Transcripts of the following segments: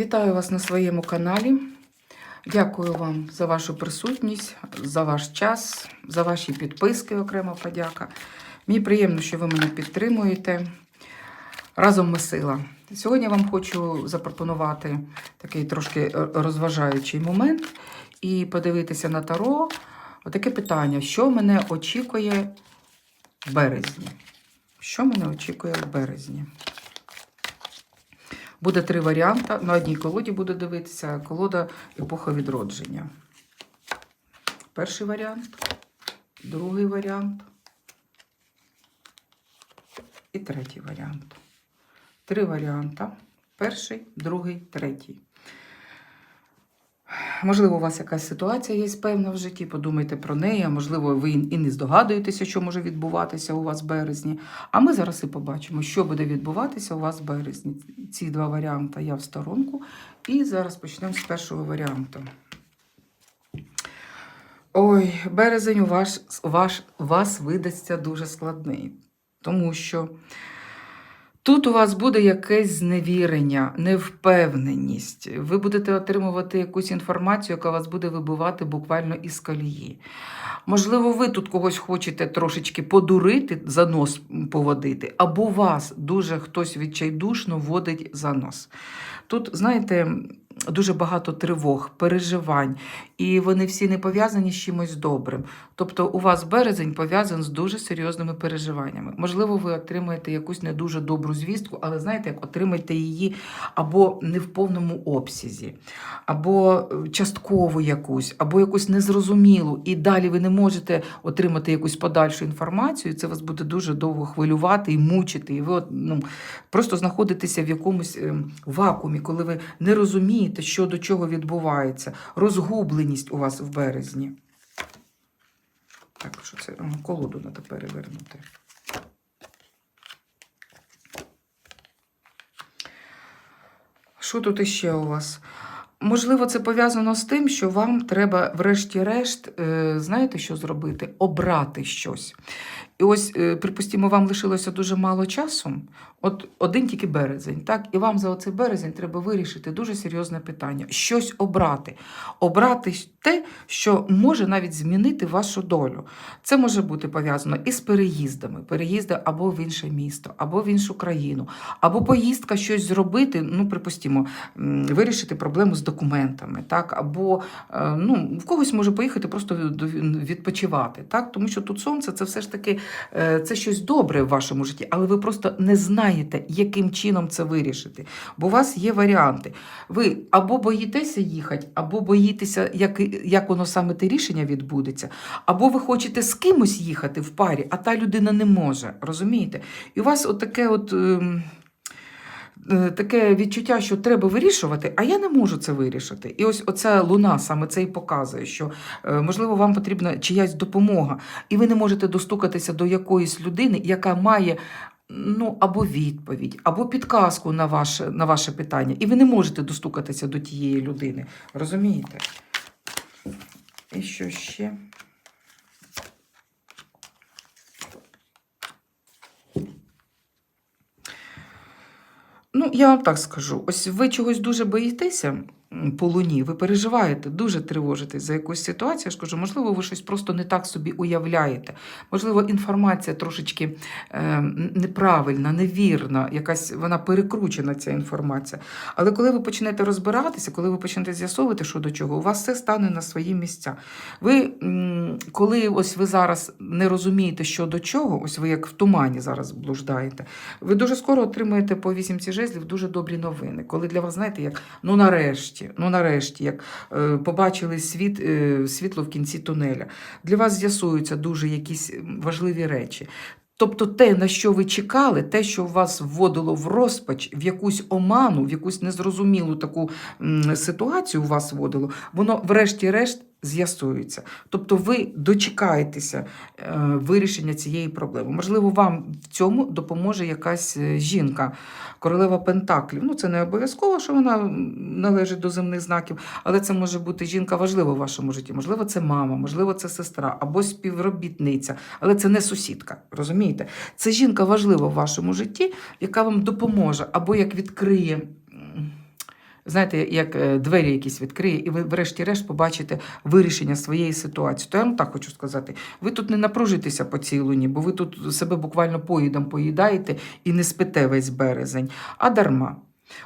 Вітаю вас на своєму каналі. Дякую вам за вашу присутність, за ваш час, за ваші підписки, окрема подяка. Мені приємно, що ви мене підтримуєте. Разом ми сила. Сьогодні я вам хочу запропонувати такий трошки розважаючий момент і подивитися на таро. Отаке питання: що мене очікує в березні? Що мене очікує в березні? Буде три варіанти. На одній колоді буде дивитися. Колода епоха відродження. Перший варіант, другий варіант і третій варіант. Три варіанти. Перший, другий, третій. Можливо, у вас якась ситуація є певна в житті, подумайте про неї, а можливо, ви і не здогадуєтеся, що може відбуватися у вас в березні. А ми зараз і побачимо, що буде відбуватися у вас в березні. Ці два варіанти я в сторонку. І зараз почнемо з першого варіанту. Ой, березень у вас, ваш, вас видасться дуже складний, тому що. Тут у вас буде якесь зневірення, невпевненість. Ви будете отримувати якусь інформацію, яка вас буде вибивати буквально із колії. Можливо, ви тут когось хочете трошечки подурити, за нос поводити, або вас дуже хтось відчайдушно водить за нос. Тут, знаєте, дуже багато тривог, переживань, і вони всі не пов'язані з чимось добрим. Тобто, у вас березень пов'язаний з дуже серйозними переживаннями. Можливо, ви отримаєте якусь не дуже добру звістку, але знаєте, як отримаєте її або не в повному обсязі, або часткову якусь, або якусь незрозумілу, і далі ви не можете отримати якусь подальшу інформацію. і Це вас буде дуже довго хвилювати і мучити. І ви ну, просто знаходитеся в якомусь ем, вакуумі, коли ви не розумієте, що до чого відбувається. Розгубленість у вас в березні. Так, що це колоду треба перевернути. Що тут іще у вас? Можливо, це пов'язано з тим, що вам треба, врешті-решт, е, знаєте, що зробити? Обрати щось. І ось, припустімо, припустимо, вам лишилося дуже мало часу, от один тільки березень, так? І вам за оцей березень треба вирішити дуже серйозне питання: щось обрати. Обрати те, що може навіть змінити вашу долю. Це може бути пов'язано із переїздами, переїзди або в інше місто, або в іншу країну, або поїздка щось зробити, ну, припустимо, вирішити проблему з документами, так? або е, ну, в когось може поїхати просто відпочивати. Так? Тому що тут сонце це все ж таки е, це щось добре в вашому житті, але ви просто не знаєте, яким чином це вирішити. Бо у вас є варіанти. Ви або боїтеся їхати, або боїтеся, як, як воно саме те рішення відбудеться, або ви хочете з кимось їхати в парі, а та людина не може. Розумієте? І у вас от. ем, е, Таке відчуття, що треба вирішувати, а я не можу це вирішити. І ось оця луна саме це і показує, що е, можливо вам потрібна чиясь допомога, і ви не можете достукатися до якоїсь людини, яка має ну, або відповідь, або підказку на ваше, на ваше питання, і ви не можете достукатися до тієї людини. Розумієте? І що ще? Ну, я вам так скажу: ось ви чогось дуже боїтеся по луні, ви переживаєте, дуже тривожитесь за якусь ситуацію. Я ж можливо, ви щось просто не так собі уявляєте. Можливо, інформація трошечки е, неправильна, невірна, якась вона перекручена, ця інформація. Але коли ви почнете розбиратися, коли ви почнете з'ясовувати, що до чого, у вас все стане на свої місця. Ви, коли ось ви зараз не розумієте, що до чого, ось ви як в тумані зараз блуждаєте, ви дуже скоро отримаєте по вісімці жезлів дуже добрі новини. Коли для вас, знаєте, як ну нарешті, ну нарешті, як е, побачили світ, е, світло в кінці тунеля. Для вас з'ясуються дуже якісь важливі речі. Тобто те, на що ви чекали, те, що вас вводило в розпач, в якусь оману, в якусь незрозумілу таку ситуацію вас вводило, воно врешті-решт з'ясується. Тобто ви дочекаєтеся е, вирішення цієї проблеми. Можливо, вам в цьому допоможе якась е, жінка, королева Пентаклів. Ну, це не обов'язково, що вона належить до земних знаків, але це може бути жінка важлива в вашому житті. Можливо, це мама, можливо, це сестра або співробітниця, але це не сусідка. Розумієте? Це жінка важлива в вашому житті, яка вам допоможе або як відкриє. Знаєте, як е, двері якісь відкриє, і ви, врешті-решт, побачите вирішення своєї ситуації. То я вам так хочу сказати: ви тут не напружитеся по цій бо ви тут себе буквально поїдом поїдаєте і не спите весь березень, а дарма.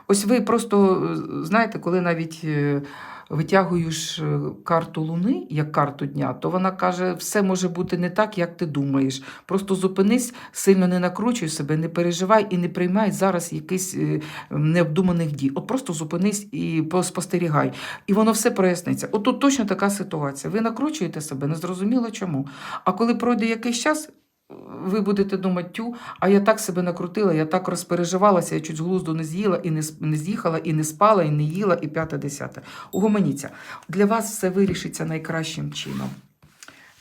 Ось ви просто е, знаєте, коли навіть е, витягуєш е, карту Луни як карту дня, то вона каже, все може бути не так, як ти думаєш. Просто зупинись, сильно не накручуй себе, не переживай і не приймай зараз якихось е, необдуманих дій. От просто зупинись і поспостерігай. І воно все проясниться. От тут точно така ситуація. Ви накручуєте себе, незрозуміло чому. А коли пройде якийсь час, ви будете думати, тю, а я так себе накрутила, я так розпереживалася, я чуть з глузду не з'їла і не, не з'їхала, і не спала, і не їла, і п'яте десяте. Угомоніться. Для вас все вирішиться найкращим чином.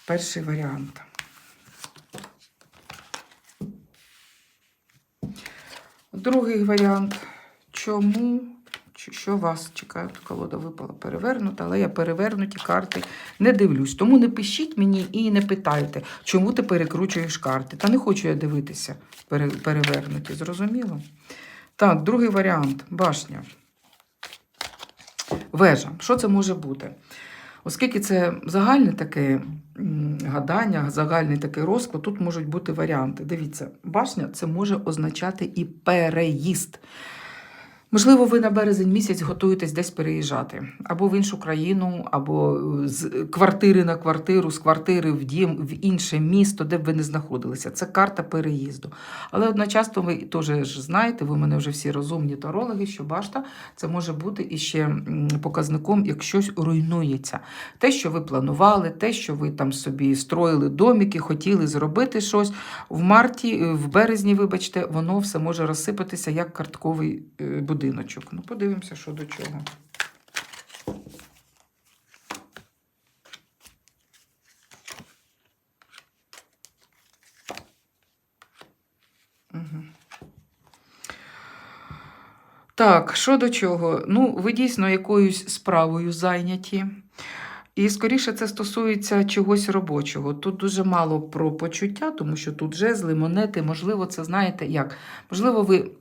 Перший варіант. Другий варіант. Чому? Що вас чекає? Тут колода випала перевернута, але я перевернуті карти не дивлюсь. Тому не пишіть мені і не питайте, чому ти перекручуєш карти. Та не хочу я дивитися пере- перевернуті, зрозуміло? Так, другий варіант башня. Вежа. Що це може бути? Оскільки це загальне таке гадання, загальний такий розклад, тут можуть бути варіанти. Дивіться, башня це може означати і переїзд. Можливо, ви на березень місяць готуєтесь десь переїжджати або в іншу країну, або е, з квартири на квартиру, з квартири в дім в інше місто, де б ви не знаходилися. Це карта переїзду. Але одночасно ви теж ж знаєте, ви мене вже всі розумні тарологи, що башта це може бути іще показником, як щось руйнується. Те, що ви планували, те, що ви там собі строїли доміки, хотіли зробити щось в марті, е, в березні, вибачте, воно все може розсипатися як картковий е, будиночок. Ну, подивимося, що до чого. Так, що до чого? Ну, ви дійсно якоюсь справою зайняті. І скоріше це стосується чогось робочого. Тут дуже мало про почуття, тому що тут жезли, монети, можливо, це знаєте як. Можливо, ви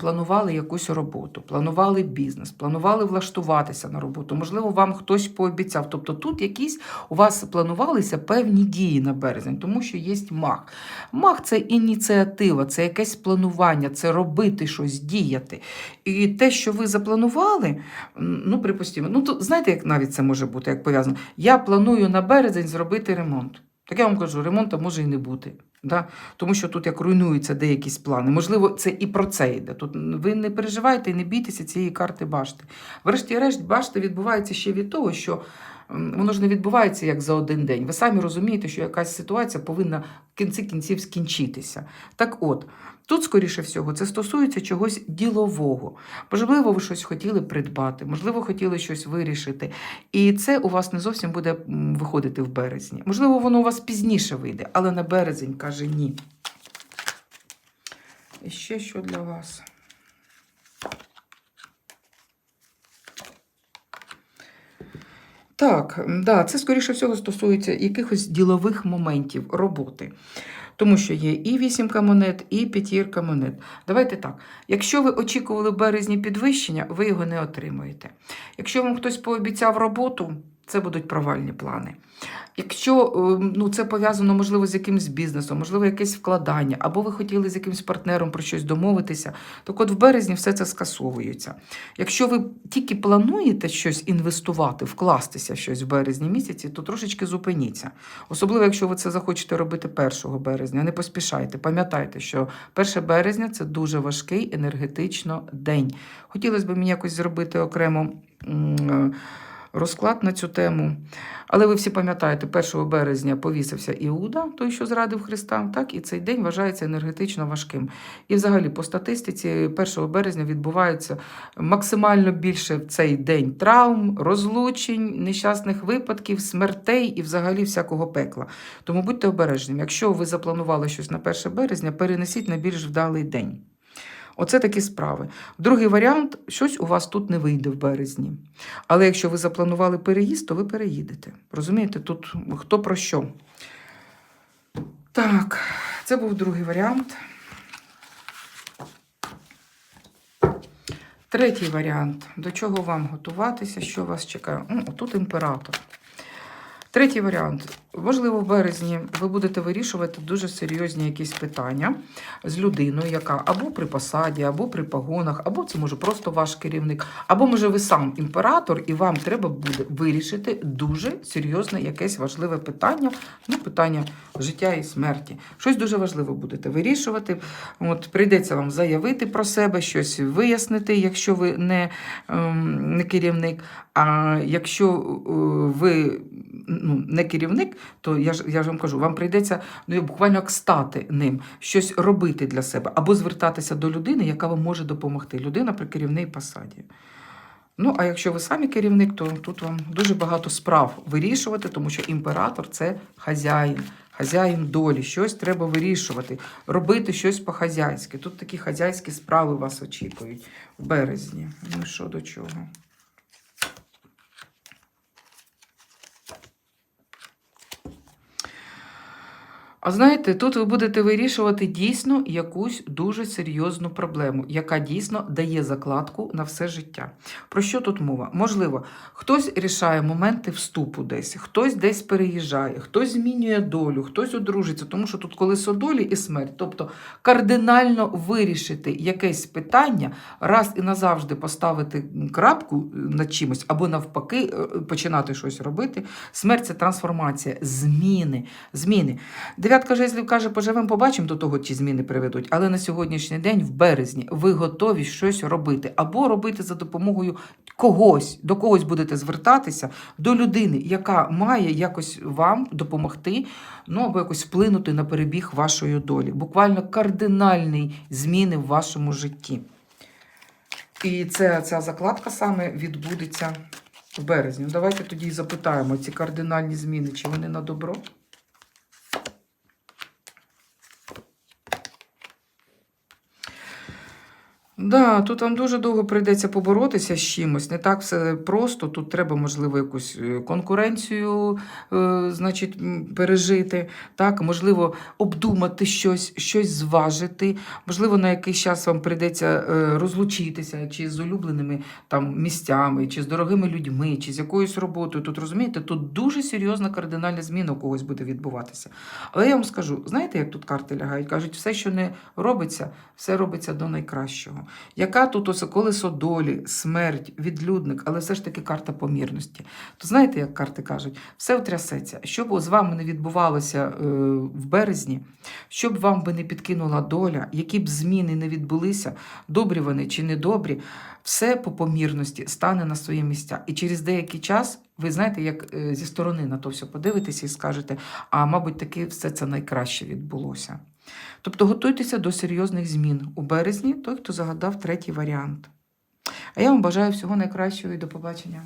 планували якусь роботу, планували бізнес, планували влаштуватися на роботу. Можливо, вам хтось пообіцяв. Тобто тут якісь у вас планувалися певні дії на березень, тому що є мах. Мах це ініціатива, це якесь планування, це робити щось, діяти. І те, що ви запланували, ну, припустимо, ну то знаєте, як навіть це може бути, як пов'язано. Я планую на березень зробити ремонт. Так я вам кажу, ремонту може і не бути. Да? Тому що тут як руйнуються деякі плани. Можливо, це і про це йде. Тут ви не переживайте і не бійтеся цієї карти башти. Врешті-решт, башта відбувається ще від того, що воно ж не відбувається як за один день. Ви самі розумієте, що якась ситуація повинна в кінці кінців скінчитися. Так от, тут, скоріше всього, це стосується чогось ділового. Можливо, ви щось хотіли придбати, можливо, хотіли щось вирішити. І це у вас не зовсім буде виходити в березні. Можливо, воно у вас пізніше вийде, але на березень каже ні. І ще що для вас? Так, да, це скоріше всього стосується якихось ділових моментів роботи. Тому що є і вісімка монет, і п'ятірка монет. Давайте так. Якщо ви очікували березні підвищення, ви його не отримуєте. Якщо вам хтось пообіцяв роботу, це будуть провальні плани. Якщо е, ну, це пов'язано, можливо, з якимось бізнесом, можливо, якесь вкладання, або ви хотіли з якимось партнером про щось домовитися, так от в березні все це скасовується. Якщо ви тільки плануєте щось інвестувати, вкластися в щось в березні місяці, то трошечки зупиніться. Особливо, якщо ви це захочете робити 1 березня, не поспішайте. Пам'ятайте, що 1 березня це дуже важкий енергетично день. Хотілося б мені якось зробити окремо. Розклад на цю тему. Але ви всі пам'ятаєте, 1 березня повісився Іуда, той, що зрадив Христа, так, і цей день вважається енергетично важким. І взагалі, по статистиці, 1 березня відбувається максимально більше в цей день травм, розлучень, нещасних випадків, смертей і взагалі всякого пекла. Тому будьте обережними. Якщо ви запланували щось на 1 березня, перенесіть на більш вдалий день. Оце такі справи. Другий варіант щось у вас тут не вийде в березні. Але якщо ви запланували переїзд, то ви переїдете. Розумієте, тут хто про що. Так, це був другий варіант. Третій варіант. До чого вам готуватися, що вас чекає? Тут імператор. Третій варіант. Можливо, в березні ви будете вирішувати дуже серйозні якісь питання з людиною, яка або при посаді, або при погонах, або це може просто ваш керівник, або може ви сам імператор, і вам треба буде вирішити дуже серйозне якесь важливе питання, ну, питання життя і смерті. Щось дуже важливе будете вирішувати. От прийдеться вам заявити про себе, щось вияснити, якщо ви не, ем, не керівник. А якщо е, ви ну, не керівник, то я ж я ж вам кажу, вам прийдеться ну, буквально стати ним, щось робити для себе, або звертатися до людини, яка вам може допомогти. Людина при керівній посаді. Ну, а якщо ви самі керівник, то тут вам дуже багато справ вирішувати, тому що імператор це хазяїн, хазяїн долі, щось треба вирішувати, робити щось по-хазяйськи. Тут такі хазяйські справи вас очікують в березні. Ну, що до чого? А знаєте, тут ви будете вирішувати дійсно якусь дуже серйозну проблему, яка дійсно дає закладку на все життя. Про що тут мова? Можливо, хтось рішає моменти вступу десь, хтось десь переїжджає, хтось змінює долю, хтось одружиться, тому що тут колесо долі і смерть. Тобто кардинально вирішити якесь питання, раз і назавжди поставити крапку над чимось, або навпаки, е, починати щось робити. Смерть це трансформація, зміни. зміни. Дев'ятка жезлів каже, поживемо, побачимо до того, ті зміни приведуть. Але на сьогоднішній день, в березні, ви готові щось робити або робити за допомогою когось, до когось будете звертатися, до людини, яка має якось вам допомогти, ну або якось вплинути на перебіг вашої долі. Буквально кардинальні зміни в вашому житті. І це, ця закладка саме відбудеться в березні. Ну, Давайте тоді і запитаємо, ці кардинальні зміни, чи вони на добро? Да, тут вам дуже довго прийдеться поборотися з чимось. Не так все просто. Тут треба, можливо, якусь е, конкуренцію, е, значить, пережити. Так, можливо, обдумати щось, щось зважити. Можливо, на якийсь час вам прийдеться е, розлучитися чи з улюбленими там місцями, чи з дорогими людьми, чи з якоюсь роботою. Тут розумієте, тут дуже серйозна кардинальна зміна у когось буде відбуватися. Але я вам скажу, знаєте, як тут карти лягають? Кажуть, все, що не робиться, все робиться до найкращого. Яка тут ось колесо долі, смерть, відлюдник, але все ж таки карта помірності. То знаєте, як карти кажуть, все втрясеться. Що б з вами не відбувалося е, в березні, що б вам би не підкинула доля, які б зміни не відбулися, добрі вони чи недобрі, все по помірності стане на свої місця. І через деякий час. Ви знаєте, як е, зі сторони на то все подивитеся і скажете, а мабуть, таки все це найкраще відбулося. Тобто готуйтеся до серйозних змін у березні, той, хто загадав третій варіант. А я вам бажаю всього найкращого і до побачення.